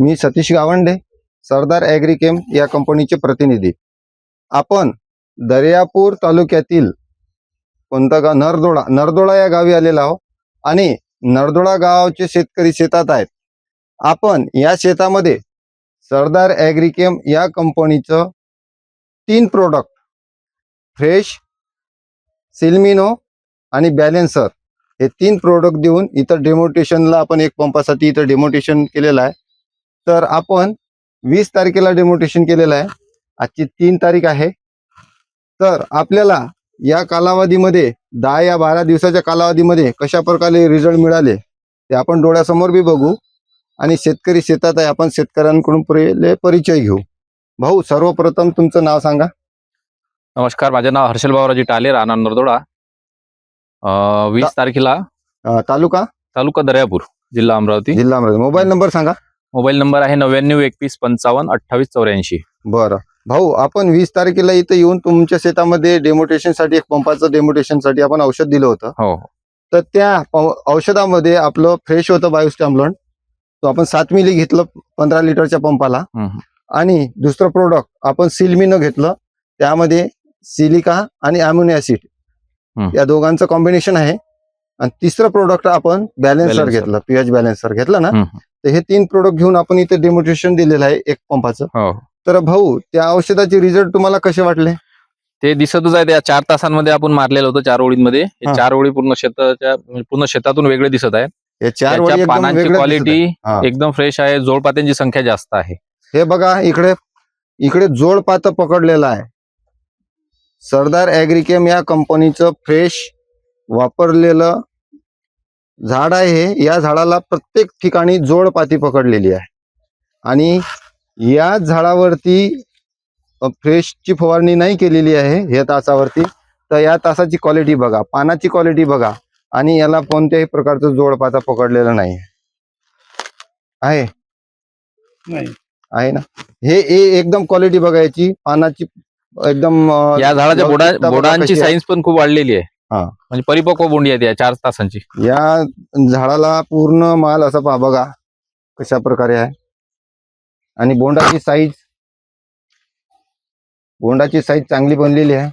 मी सतीश गावंडे सरदार ॲग्रिकेम या कंपनीचे प्रतिनिधी. आपण दर्यापूर तालुक्यातील कोणतं गाव? नरदोडा नरदोडा या गावी आलेलो आहो आणि नरदोडा गावचे शेतकरी शेतात आहेत. आपण या शेतामध्ये सरदार ॲग्रिकेम या कंपनीचं तीन प्रोडक्ट फ्रेश सिल्मिनो आणि बॅलेन्सर हे तीन प्रोडक्ट देऊन इथं डेमोटेशनला आपण एक पंपासाठी इथं डेमोटेशन केलेलं आहे. तर आपण वीस तारखेला डेमोटेशन केलेलं आहे. आजची तीन तारीख आहे. तर आपल्याला या कालावधीमध्ये दहा या बारा दिवसाच्या कालावधीमध्ये कशा प्रकारे रिझल्ट मिळाले ते आपण डोळ्यासमोर बी बघू आणि शेतकरी शेतात आहे आपण शेतकऱ्यांकडून पहिले परिचय घेऊ. भाऊ सर्वप्रथम तुमचं नाव सांगा. नमस्कार माझे नाव हर्षल बावराजी टाले राहणार नरदोडा. वीस तारखेला तालुका? तालुका दर्यापूर जिल्हा अमरावती. जिल्हा अमरावती. मोबाईल नंबर सांगा. मोबाईल नंबर आहे नव्याण्णव एकवीस पंचावन्न अठ्ठावीस चौऱ्याऐंशी. बरं. भाऊ आपण वीस तारखेला इथं येऊन तुमच्या शेतामध्ये डेमोटेशनसाठी एक पंपाचं डेमोटेशनसाठी आपण औषध दिलं होतं. हो तर त्या प- औषधामध्ये आपलं फ्रेश होतं बायोस्टॅम्बलॉन तो आपण सात मिली घेतलं पंधरा लिटरच्या पंपाला. हम्म. आणि दुसरं प्रोडक्ट आपण सिल्मिनो घेतलं. त्यामध्ये सिलिका आणि अम्युनो ऍसिड हम्म. या दोघांचं कॉम्बिनेशन आहे. आणि तिसरं प्रोडक्ट आपण बॅलेन्सर Balancer. घेतलं पीएच बॅलेन्सर घेतलं ना. हम्म. तर हे तीन प्रोडक्ट घेऊन आपण इथे डेमोटेशन दिलेलं आहे एक पंपाचं. हो. तर भाऊ त्या औषधाचे रिझल्ट तुम्हाला कसे वाटले? ते दिसतच आहे त्या चार तासांमध्ये आपण मारलेलं होतं चार ओळींमध्ये. हे हा. चार ओळी पूर्ण शेताच्या म्हणजे पूर्ण शेतातून वेगळे दिसत आहेत. चार त्याच्या वडी एकदम पानांची वेगळ्या दिसत क्वालिटी हा. एकदम फ्रेश आहे जोडपात्यांची संख्या जास्त आहे. हे बघा इकडे इकडे जोड पात पकडलेलं आहे. सरदार ॲग्रिकेम या कंपनीचं फ्रेश वापरलेलं झाड आहे हे या झाडाला प्रत्येक ठिकाणी जोड पाती पकडलेली आहे. आणि या झाडावरती फ्रेशची फवारणी नाही केलेली आहे या तासावरती. तर या तासाची क्वालिटी बघा पानाची क्वालिटी बघा. आणि याला कोणत्याही प्रकारचं जोड पाता पकडलेलं नाही. आहे? नाही. आहे ना? हे एकदम क्वालिटी बघायची. पानाची एकदम या झाडाच्या बोडा बोडांची. साईज पण खूप वाढलेली आहे. हा. म्हणजे परिपक्व बोंडी आहे चार तासांची. या झाडाला पूर्ण माल असा पहा बघा कशा प्रकारे आहे. आणि बोंडाची साईज बोंडाची साईज चांगली बनलेली आहे.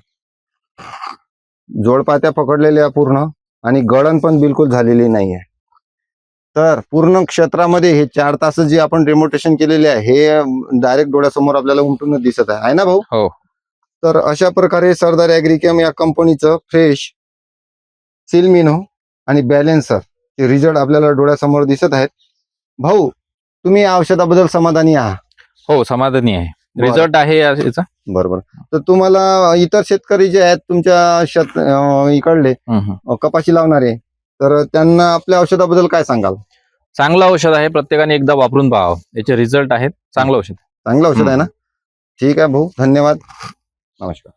जोडपात्या पकडलेल्या पूर्ण आणि गळण पण बिलकुल झालेली नाही आहे. तर पूर्ण क्षेत्रामध्ये हे चार तास जे आपण डेमोटेशन केलेले आहे हे डायरेक्ट डोळ्यासमोर आपल्याला उमटूनच दिसत आहे. ना भाऊ? हो. तर अशा प्रकारे सरदार ॲग्रिकॅम या कंपनीचं फ्रेश सिल्मिनो आणि बॅलेन्सर हे रिझल्ट आपल्याला डोळ्यासमोर दिसत आहेत. भाऊ तुम्ही या औषधाबद्दल समाधानी आहात? हो समाधानी आहे. बरं. रिझल्ट आहे या- याचा. बरोबर. तर तुम्हाला इतर शेतकरी जे आहेत तुमच्या शेत अं, इकडले हम्म. अं, कपाशी लावणारे तर त्यांना आपल्या औषधाबद्दल काय सांगाल? चांगलं औषध आहे प्रत्येकाने एकदा वापरून पाहावं. याचे रिझल्ट आहेत. चांगलं औषध. चांगलं औषध आहे ना? ठीक आहे भाऊ धन्यवाद. नमस्कार.